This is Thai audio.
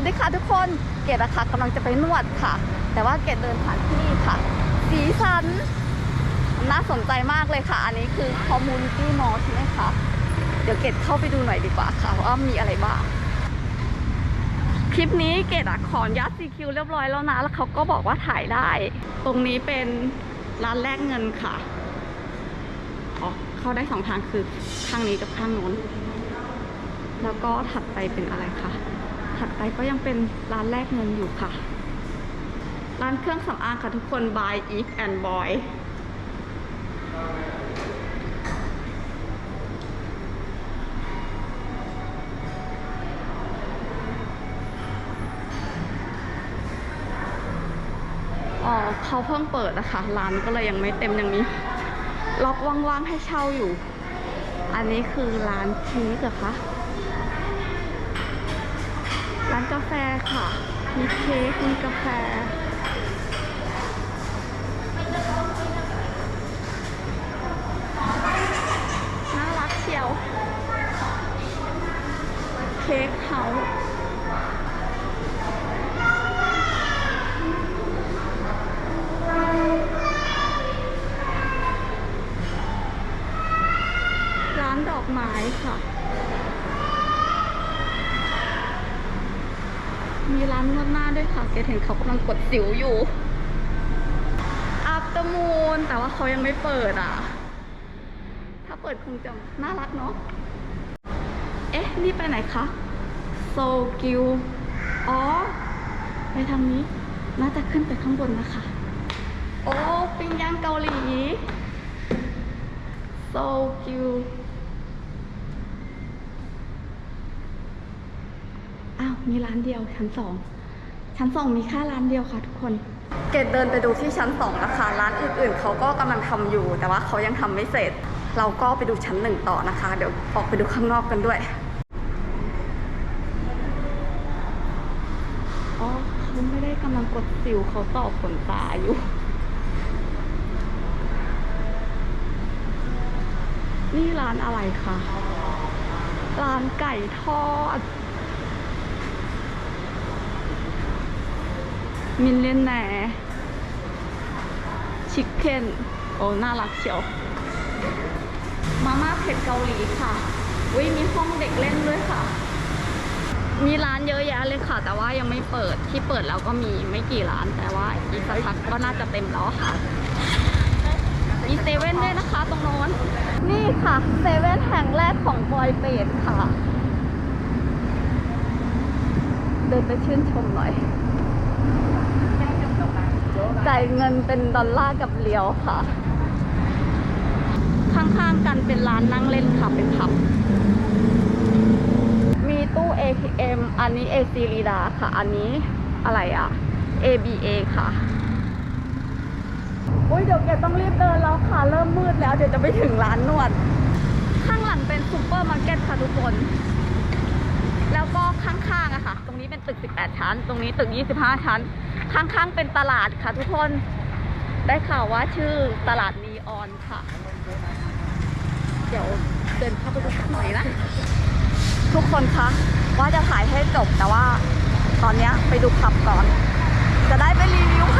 วัสดีค่ะทุกคน เกดนะค่ะกำลังจะไปนวดค่ะ แต่ว่าเกดเดินผ่านที่นี่ค่ะ สีสัน น่าสนใจมากเลยค่ะ อันนี้คือ community mall ใช่ไหมคะ เดี๋ยวเกดเข้าไปดูหน่อยดีกว่าค่ะว่ามีอะไรบ้าง คลิปนี้เกดอะขออนุญาตซีคิวเรียบร้อยแล้วนะ แล้วเขาก็บอกว่าถ่ายได้ ตรงนี้เป็นร้านแลกเงินค่ะอ๋อเข้าได้สองทางคือข้างนี้กับข้างโน้น แล้วก็ถัดไปเป็นอะไรคะ ถัดไปก็ยังเป็นร้านแลกเงินอยู่ค่ะ ร้านเครื่องสำอางค่ะทุกคน by Eve and Boy อ๋อเขาเพิ่งเปิดนะคะร้านก็เลยยังไม่เต็มยังมีล็อกว่างๆให้เช่าอยู่ อันนี้คือร้านเค้กเหรอคะ กาแฟค่ะ มีเค้ก มีกาแฟ น่ารักเชียว เค้กเฮาร้านดอกไม้ค่ะ มีร้านนวดหน้าด้วยค่ะเกดเห็นเขากำลังกดสิวอยู่อัพตมูนแต่ว่าเขายังไม่เปิดอะ ถ้าเปิดคงจะน่ารักเนาะเอ๊ะ นี่ไปไหนคะโซกิวอ๋อ ไปทางนี้น่าจะขึ้นไปข้างบนนะคะ โอ้ ปิ้งย่างเกาหลีโซกิว อ้าว มีร้านเดียวชั้นสองชั้นสองมีแค่ร้านเดียวค่ะทุกคน เกดเดินไปดูที่ชั้นสองนะคะร้านอื่นๆเขาก็กำลังทำอยู่ แต่ว่าเขายังทำไม่เสร็จ เราก็ไปดูชั้นหนึ่งต่อนะคะ เดี๋ยวออกไปดูข้างนอกกันด้วยอ๋อเขาไม่ได้กำลังกดสิวเขาต่อขนตาอยู่นี่ร้านอะไรคะ ร้านไก่ทอด มิลเลนแนชิคเก้นโอ้ น่ารักเชียว มาม่าเผ็ดเกาหลีค่ะวิมีห้องเด็กเล่นด้วยค่ะ มีร้านเยอะแยะเลยค่ะ แต่ว่ายังไม่เปิดที่เปิดแล้วก็มีไม่กี่ร้าน แต่ว่าอีกสักพักก็น่าจะเต็มแล้วค่ะ มีเซเว่นด้วยนะคะตรงโน้น นี่ค่ะเซเว่นแห่งแรกของบอยเปดค่ะ เดินไปชื่นชมหน่อย จ่ายเงินเป็นดอลลาร์กับเหรียวค่ะ ข้างๆกันเป็นร้านนั่งเล่นค่ะ เป็นผับ มีตู้ ATM อันนี้ AC ลีดาค่ะ อันนี้อะไรอะ ABA ค่ะอุ้ยเดี๋ยวแกต้องรีบเดินแล้วค่ะ เริ่มมืดแล้วเดี๋ยวจะไปถึงร้านนวด ข้างหลังเป็นซูเปอร์มาร์เก็ตค่ะทุกคน แล้วก็ข้างๆอะค่ะ ตรงนี้เป็นตึก 18 ชั้น ตรงนี้ตึก 25 ชั้น ข้างๆ เป็นตลาดค่ะทุกคน ได้ข่าวว่าชื่อตลาดนีออนค่ะ เดี๋ยวเดินเข้าไปดูหน่อยนะ ทุกคนคะ ว่าจะถ่ายให้จบแต่ว่า ตอนเนี้ยไปดูผับก่อน จะได้ไปรีวิวผับแล้วนะ